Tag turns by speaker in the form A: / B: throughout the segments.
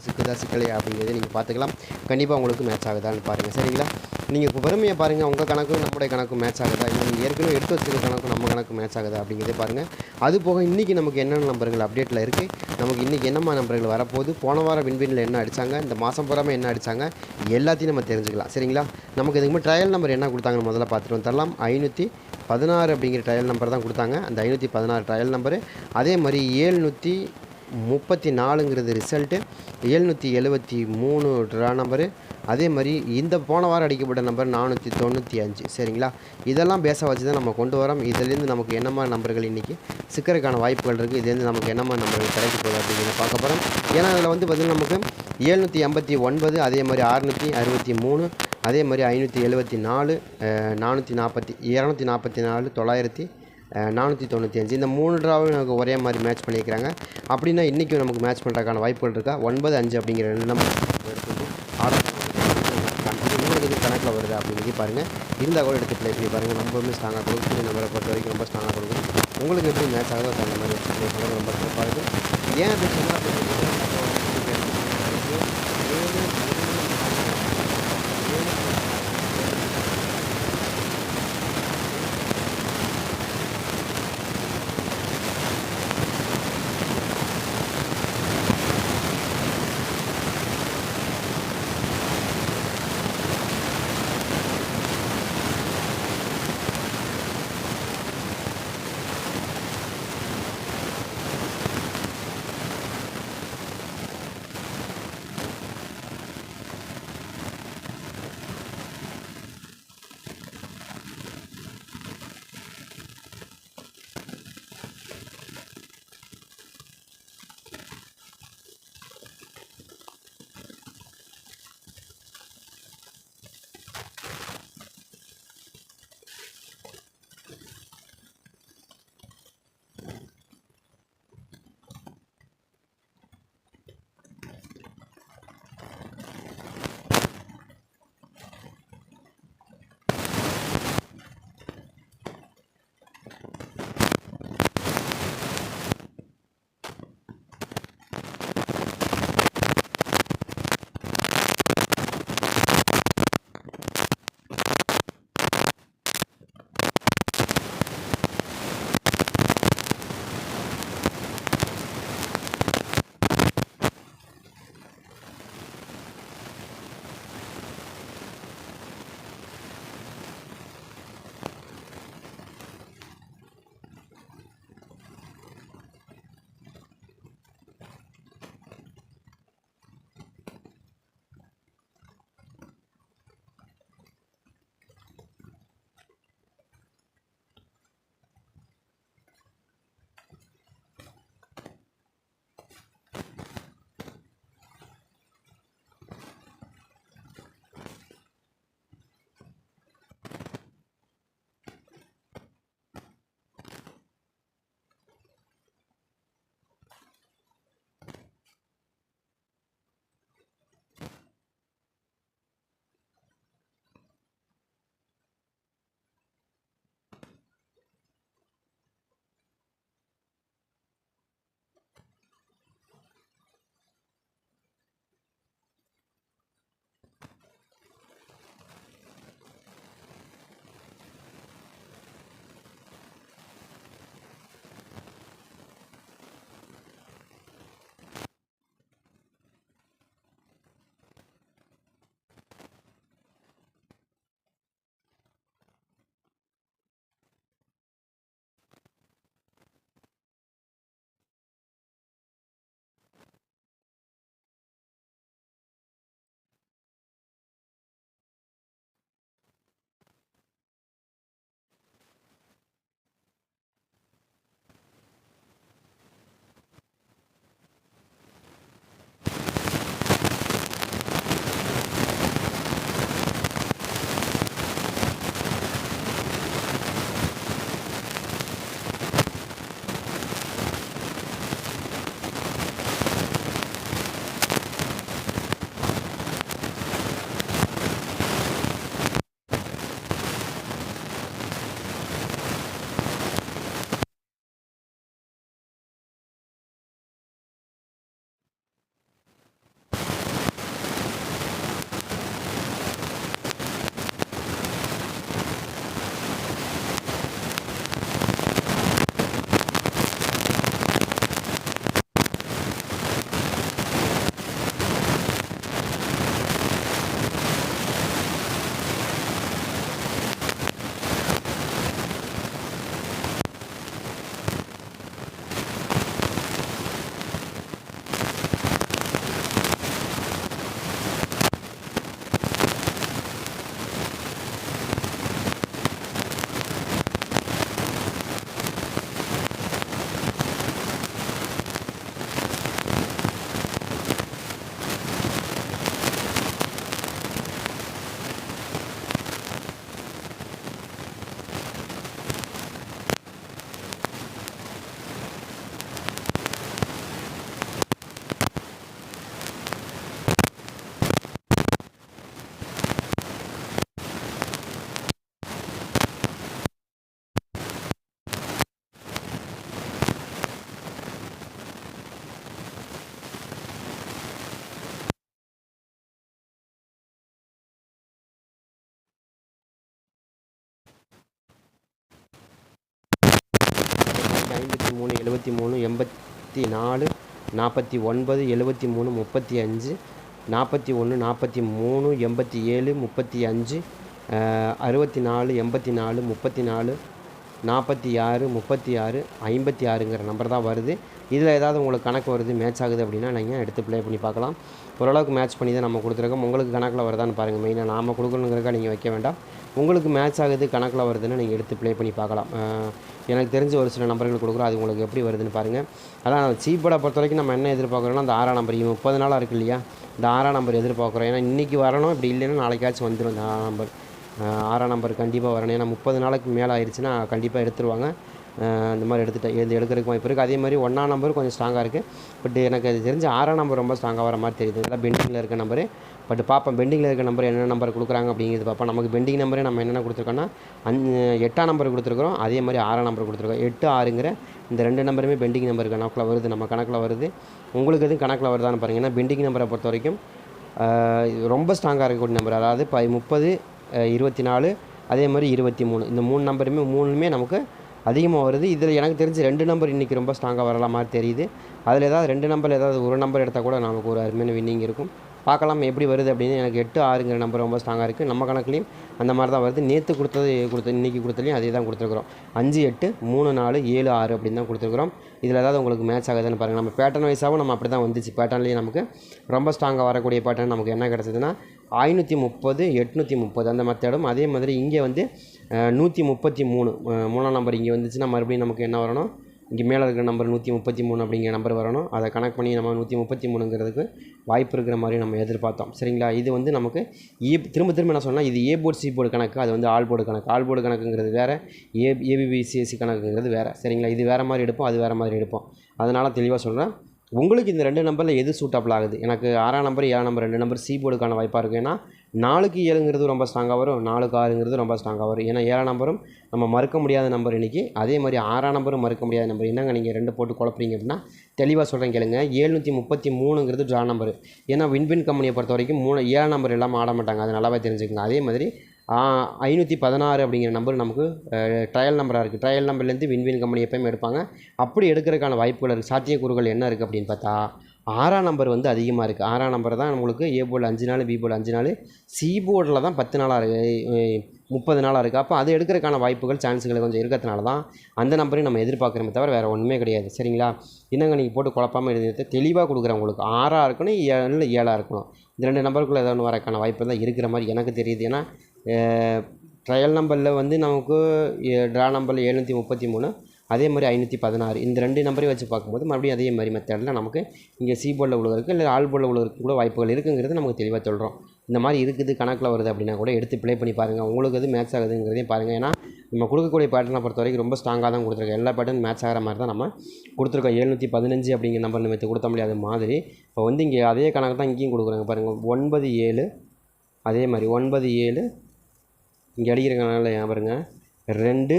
A: Number சிக்குதா சிக்கலையா அப்படிங்கிறத நீங்கள் பார்த்துக்கலாம். கண்டிப்பாக உங்களுக்கு மேட்ச் ஆகுதான்னு பாருங்கள் சரிங்களா? நீங்கள் பொறுமையாக பாருங்கள் உங்கள் கணக்கும் நம்முடைய கணக்கும் மேட்ச் ஆகுதா? இல்லை நீங்கள் ஏற்கனவே எடுத்து வச்சுருக்க கணக்கும் நம்ம கணக்கு மேட்ச் ஆகுதா அப்படிங்கிறத பாருங்கள் அது போக இன்றைக்கி நமக்கு என்னென்ன நம்பர்கள் அப்டேட்டில் இருக்குது நமக்கு இன்றைக்கி என்னம்மா நம்பர்கள் வரப்போகுது? போன வாரம் விண்வெளியில் என்ன அடித்தாங்க இந்த மாதம் பூராமல் என்ன அடித்தாங்க எல்லாத்தையும் நம்ம தெரிஞ்சுக்கலாம். சரிங்களா? நமக்கு இதுக்கு முன்னாடி ட்ரையல் நம்பர் என்ன கொடுத்தாங்கன்னு முதல்ல பார்த்துட்டு வந்துடலாம் ஐநூற்றி பதினாறு அப்படிங்கிற ட்ரையல் நம்பர் தான் கொடுத்தாங்க. அந்த ஐநூற்றி பதினாறு ட்ரையல் நம்பரு அதே மாதிரி ஏழ்நூற்றி முப்பத்தி நாலுங்கிறது ரிசல்ட்டு எழுநூற்றி எழுபத்தி மூணு ட்ரா நம்பரு அதே மாதிரி இந்த போன வாரம் அடிக்கப்பட்ட நம்பர் நானூற்றி தொண்ணூற்றி அஞ்சு. சரிங்களா? இதெல்லாம் பேச வச்சு தான் நம்ம கொண்டு வரோம். இதுலேருந்து நமக்கு என்ன மாதிரி நம்பர்கள் இன்றைக்கி சிக்கருக்கான வாய்ப்புகள் இருக்குது இதுலேருந்து நமக்கு என்ன மாதிரி நம்பர்கள் கிடைக்க போகுது அப்படிங்கிறத பார்க்க போகிறோம் ஏன்னா அதில் வந்து பார்த்திங்கன்னா நமக்கு எழுநூற்றி எண்பத்தி ஒன்பது அதே மாதிரி அறுநூற்றி அறுபத்தி மூணு அதே மாதிரி ஐநூற்றி எழுபத்தி நாலு நானூற்றி நாற்பத்தி இரநூத்தி நாற்பத்தி நாலு தொள்ளாயிரத்தி நானூற்றி தொண்ணூற்றி அஞ்சு. இந்த மூணு ட்ராவும் நமக்கு ஒரே மாதிரி மேட்ச் பண்ணியிருக்கிறாங்க. அப்படின்னா இன்றைக்கும் நமக்கு மேட்ச் பண்ணுறதுக்கான வாய்ப்புகள் இருக்கா? ஒன்பது அஞ்சு அப்படிங்கிற ரெண்டு நம்பர் கணக்கில் வருது அப்படிங்கிறதையும் பாருங்கள் இருந்தால் கூட எடுத்து ப்ளே பண்ணி பாருங்கள் ரொம்பவுமே ஸ்ட்ராங்காக கொடுக்கும் நம்பரை பொறுத்த வரைக்கும் ரொம்ப ஸ்ட்ராங்காக கொடுக்கும் உங்களுக்கு எப்படி மேட்ச் ஆகுதோ அந்த மாதிரி ரொம்ப சிறப்பாக இருக்கும் ஏன் அப்படி எழுபத்தி மூணு எழுபத்தி மூணு எண்பத்தி நாலு நாற்பத்தி ஒன்பது எழுபத்தி மூணு முப்பத்தி அஞ்சு நாற்பத்தி ஒன்று நாற்பத்தி மூணு எண்பத்தி ஏழு முப்பத்தி அஞ்சு அறுபத்தி நாலு எண்பத்தி நாலு முப்பத்தி நாலு நாற்பத்தி ஆறு முப்பத்தி ஆறு ஐம்பத்தி ஆறுங்கிற நம்பர் தான் வருது. இதில் ஏதாவது உங்களுக்கு கணக்கு வருது மேட்ச் ஆகுது அப்படின்னா நீங்கள் எடுத்து ப்ளே பண்ணி பார்க்கலாம். ஓரளவுக்கு மேட்ச் பண்ணி தான் நம்ம கொடுத்துருக்கோம். உங்களுக்கு கணக்கில் வருதான்னு பாருங்கள் மெயினாக நாம் கொடுக்கணுங்கிறக்கா நீங்கள் வைக்க வேண்டாம். உங்களுக்கு மேட்ச் ஆகுது கணக்கில் வருதுன்னு நீங்கள் எடுத்து ப்ளே பண்ணி பார்க்கலாம். எனக்கு தெரிஞ்ச ஒரு சில நம்பர்கள் கொடுக்குறோம் அது உங்களுக்கு எப்படி வருதுன்னு பாருங்கள் அதான் சீப்போட பொறுத்த வரைக்கும் நம்ம என்ன எதிர்பார்க்குறோம்னா அந்த ஆறாம் நம்பர் முப்பது நாளாக இருக்குது இல்லையா? இந்த ஆறாம் நம்பர் எதிர்பார்க்குறோம். ஏன்னா இன்றைக்கி வரணும் இப்படி இல்லைன்னா நாளைக்காச்சும் வந்துடும் இந்த ஆறாம் நம்பர் ஆறாம் நம்பர் கண்டிப்பாக வரணும். ஏன்னா முப்பது நாளைக்கு மேலே ஆயிடுச்சுன்னா கண்டிப்பாக எடுத்துருவாங்க. அந்த இந்த மாதிரி எடுத்துகிட்டேன் எடுக்கிறதுக்கு வாய்ப்பு இருக்குது அதே மாதிரி ஒன்றாம் நம்பர் கொஞ்சம் ஸ்ட்ராங்காக இருக்குது பட் எனக்கு அது தெரிஞ்ச ஆறாம் நம்பர் ரொம்ப ஸ்ட்ராங்காக வர மாதிரி தெரியுது. இதெல்லாம் பெண்டிங்கில் இருக்க நம்பரு பட் பார்ப்போம் பெண்டிங்கில் இருக்க நம்பர் என்னென்ன நம்பர் கொடுக்குறாங்க அப்படிங்கிறது பார்ப்போம் நமக்கு பெண்டிங் நம்பரே நம்ம என்னென்ன கொடுத்துருக்கோம்னா அஞ்சு எட்டாம் நம்பர் கொடுத்துருக்குறோம். அதே மாதிரி ஆறாம் நம்பர் கொடுத்துருக்கோம். எட்டு ஆறுங்கிற இந்த ரெண்டு நம்பருமே பெண்டிங் நம்பர் கணக்கில் வருது. நம்ம கணக்கில் வருது. உங்களுக்கு எதுவும் கணக்கில் வருதான்னு பாருங்கள் ஏன்னா பெண்டிங் நம்பரை பொறுத்த வரைக்கும் ரொம்ப ஸ்ட்ராங்காக இருக்கக்கூடிய நம்பர் அதாவது ப முப்பது இருபத்தி நாலு அதே மாதிரி இருபத்தி மூணு. இந்த மூணு நம்பருமே மூணுமே நமக்கு அதிகமாக வருது. இதில் எனக்கு தெரிஞ்சு ரெண்டு நம்பர் இன்றைக்கி ரொம்ப ஸ்ட்ராங்காக வரலாம் மாதிரி தெரியுது. அதில் ஏதாவது ரெண்டு நம்பர் ஏதாவது ஒரு நம்பர் எடுத்தால் கூட நமக்கு ஒரு அருமையான வின்னிங் இருக்கும். பார்க்கலாம் எப்படி வருது அப்படின்னு எனக்கு எட்டு ஆறுங்கிற நம்பர் ரொம்ப ஸ்ட்ராங்காக இருக்குது நம்ம கணக்குலையும் அந்த மாதிரி தான் வருது. நேற்று கொடுத்தது கொடுத்த இன்றைக்கி கொடுத்தலையும் அதே தான் கொடுத்துருக்குறோம். அஞ்சு எட்டு மூணு நாலு ஏழு ஆறு அப்படின்னு தான் கொடுத்துருக்குறோம். இதில் ஏதாவது உங்களுக்கு மேட்ச் ஆகுதுன்னு பாருங்கள் நம்ம பேட்டர்ன் வைஸாகவும் நம்ம அப்படி தான் வந்துச்சு பேட்டர்ன்லேயும் நமக்கு ரொம்ப ஸ்ட்ராங்காக வரக்கூடிய பேட்டர்ன் நமக்கு என்ன கிடச்சதுன்னா ஐநூற்றி முப்பது எட்நூற்றி முப்பது அந்த மெத்தடும் அதே மாதிரி இங்கே வந்து நூற்றி முப்பத்தி மூணு. மூணாம் நம்பர் இங்கே வந்துச்சுன்னா மறுபடியும் நமக்கு என்ன வரணும்? இங்கே மேலே இருக்கிற நம்பர் நூற்றி முப்பத்தி மூணு அப்படிங்கிற நம்பர் வரணும். அதை கனெக்ட் பண்ணி நம்ம நூற்றி முப்பத்தி மூணுங்கிறதுக்கு வாய்ப்பு இருக்கிற மாதிரி நம்ம எதிர்பார்த்தோம். சரிங்களா? இது வந்து நமக்கு ஏ திரும்ப திரும்ப என்ன சொன்னால் இது ஏ போர்டு சி போர்டு கணக்கு அது வந்து ஆல் போர்டு கணக்கு. ஆல் போர்டு கணக்குங்கிறது வேறு ஏ ஏபிபிசிஎஸ்சி கணக்குங்கிறது வேறு. சரிங்களா? இது வேறு மாதிரி எடுப்போம் அது வேறு மாதிரி எடுப்போம். அதனால் தெளிவாக சொல்கிறேன் உங்களுக்கு இந்த ரெண்டு நம்பரில் எது சூட்டபிள் ஆகுது? எனக்கு ஆறாம் நம்பர் ஏழாம் நம்பர் ரெண்டு நம்பர் சி போர்டுக்கான வாய்ப்பாக இருக்குது ஏன்னா நாலுக்கு ஏழுங்கிறது ரொம்ப ஸ்ட்ராங்காக வரும். நாலுக்கு ஆறுங்கிறது ரொம்ப ஸ்ட்ராங்காக வரும். ஏன்னா ஏழாம் நம்பரும் நம்ம மறுக்க முடியாத நம்பர் இன்றைக்கி அதே மாதிரி ஆறாம் நம்பரும் மறுக்க முடியாத நம்பர் என்னங்க நீங்கள் ரெண்டு போட்டு குழப்பறீங்க அப்படின்னா தெளிவாக சொல்கிறேன் கேளுங்க. ஏழ்நூற்றி முப்பத்தி மூணுங்கிறது ட்ரா நம்பர் ஏன்னா வின்வின் கம்பெனியை பொறுத்த வரைக்கும் மூணு ஏழாம் நம்பர் இல்லாமல் ஆட மாட்டாங்க. அது நல்லாவே தெரிஞ்சுக்கங்க. அதே மாதிரி ஐநூற்றி பதினாறு அப்படிங்கிற நம்பர் நமக்கு ட்ரையல் நம்பராக இருக்குது ட்ரையல் நம்பர்லேருந்து வின்வின் கம்பெனி எப்பயுமே எடுப்பாங்க. அப்படி எடுக்கிறதுக்கான வாய்ப்புகள் இருக்குது சாத்தியக்கூறுகள் என்ன இருக்குது அப்படின்னு பார்த்தா ஆறாம் நம்பர் வந்து அதிகமாக இருக்குது ஆறாம் நம்பர் தான் நம்மளுக்கு ஏ போர்டில் அஞ்சு நாள் பி போர்டில் அஞ்சு நாள் சி போர்டில் தான் பத்து நாளாக இருக்குது முப்பது நாளாக இருக்குது அப்போ அது எடுக்கிறதுக்கான வாய்ப்புகள் சான்ஸுகள் கொஞ்சம் இருக்கிறதுனால தான் அந்த நம்பரையும் நம்ம எதிர்பார்க்குறோமே தவிர வேறு ஒன்றுமே கிடையாது. சரிங்களா? என்னங்க நீங்கள் போட்டு குழப்பாமல் எழுதி தெளிவாக கொடுக்குறேன் உங்களுக்கு ஆறாக இருக்கணும் ஏழு ஏழாக இருக்கணும். இந்த ரெண்டு நம்பருக்குள்ளே ஏதாவது ஒன்று வரக்கான வாய்ப்பு தான் இருக்கிற மாதிரி எனக்கு தெரியுது. ஏன்னா ட்ரையல் நம்பரில் வந்து நமக்கு ட்ரா நம்பரில் எழுநூற்றி முப்பத்தி மூணு அதே மாதிரி ஐநூற்றி பதினாறு இந்த ரெண்டு நம்பரையும் வச்சு பார்க்கும்போது மறுபடியும் அதே மாதிரி மெத்தடில் நமக்கு இங்கே சி போர்டில் உள்ளவருக்கு இல்லை ஆல் போர்டில் உள்ளவருக்கு கூட வாய்ப்புகள் இருக்குங்கிறது நமக்கு தெளிவாக சொல்கிறோம் இந்த மாதிரி இருக்குது கணக்கில் வருது அப்படின்னா கூட எடுத்து ப்ளே பண்ணி பாருங்கள் உங்களுக்கு எது மேட்ச் ஆகுதுங்கிறதையும் பாருங்கள் ஏன்னா நம்ம கொடுக்கக்கூடிய பேட்டர்னை பொறுத்த வரைக்கும் ரொம்ப ஸ்ட்ராங்காக தான் கொடுத்துருக்கோம். எல்லா பேட்டர்ன் மேட்ச் ஆகிற மாதிரி தான் நம்ம கொடுத்துருக்கோம். எழுநூற்றி பதினஞ்சு அப்படிங்கிற நம்பர் நம்ம கொடுத்த முடியாத. மாதிரி இப்போ வந்து இங்கே அதே கணக்கு தான் இங்கேயும் கொடுக்குறாங்க. பாருங்கள் ஒன்பது ஏழு. அதே மாதிரி ஒன்பது ஏழு. இங்கே அடிக்கிறதுனால பாருங்கள் ரெண்டு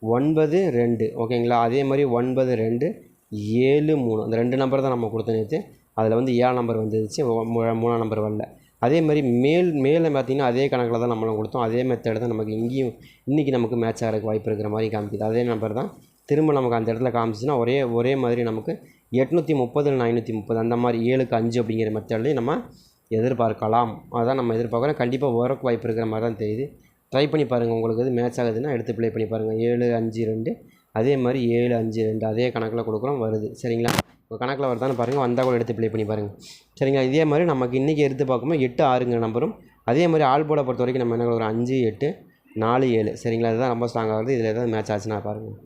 A: ஒன்பது ரெண்டு. ஓகேங்களா? அதே மாதிரி ஒன்பது ரெண்டு ஏழு மூணு. அந்த ரெண்டு நம்பர் தான் நம்ம கொடுத்த நேற்று அதில் வந்து ஏழாம் நம்பர் வந்துருச்சு. மூ- மூணாம் நம்பர் வரல. அதே மாதிரி மேல் மேலே பார்த்தீங்கன்னா அதே கணக்கில் தான் நம்மளும் கொடுத்தோம். அதே மெத்தட் தான் நமக்கு இங்கேயும் இன்றைக்கி நமக்கு மேட்ச் ஆகிறதுக்கு வாய்ப்பு இருக்கிற மாதிரி காமிக்குது. அதே நம்பர் தான் திரும்ப நமக்கு அந்த இடத்துல காமிச்சுன்னா ஒரே ஒரே மாதிரி நமக்கு எட்நூற்றி முப்பது ஐநூற்றி முப்பது. அந்த மாதிரி ஏழுக்கு அஞ்சு அப்படிங்கிற மெத்தட்லேயும் நம்ம எதிர்பார்க்கலாம். அதான் நம்ம எதிர்பார்க்குறோம். கண்டிப்பாக வரக்கு வாய்ப்பு இருக்கிற மாதிரி தான் தெரியுது. ட்ரை பண்ணி பாருங்கள் உங்களுக்கு இது மேட்ச் ஆகுதுன்னா எடுத்து ப்ளே பண்ணி பாருங்கள் ஏழு அஞ்சு ரெண்டு. அதே மாதிரி ஏழு அஞ்சு ரெண்டு. அதே கணக்கில் கொடுக்குறோம் வருது. சரிங்களா? உங்கள் கணக்கில் வருதான்னு பாருங்கள் வந்தால் கூட எடுத்து ப்ளே பண்ணி பாருங்கள் சரிங்களா? இதே மாதிரி நமக்கு இன்றைக்கி எடுத்து பார்க்கும்போது எட்டு ஆறுங்கிற நம்பரும். அதே மாதிரி ஆல் போர்டை பொறுத்த வரைக்கும் நம்ம என்ன கொடுக்குறோம் அஞ்சு எட்டு நாலு ஏழு. சரிங்களா? இதுதான் ரொம்ப ஸ்ட்ராங்காக வருது இதில் ஏதாவது மேட்ச் ஆச்சுன்னா பாருங்கள்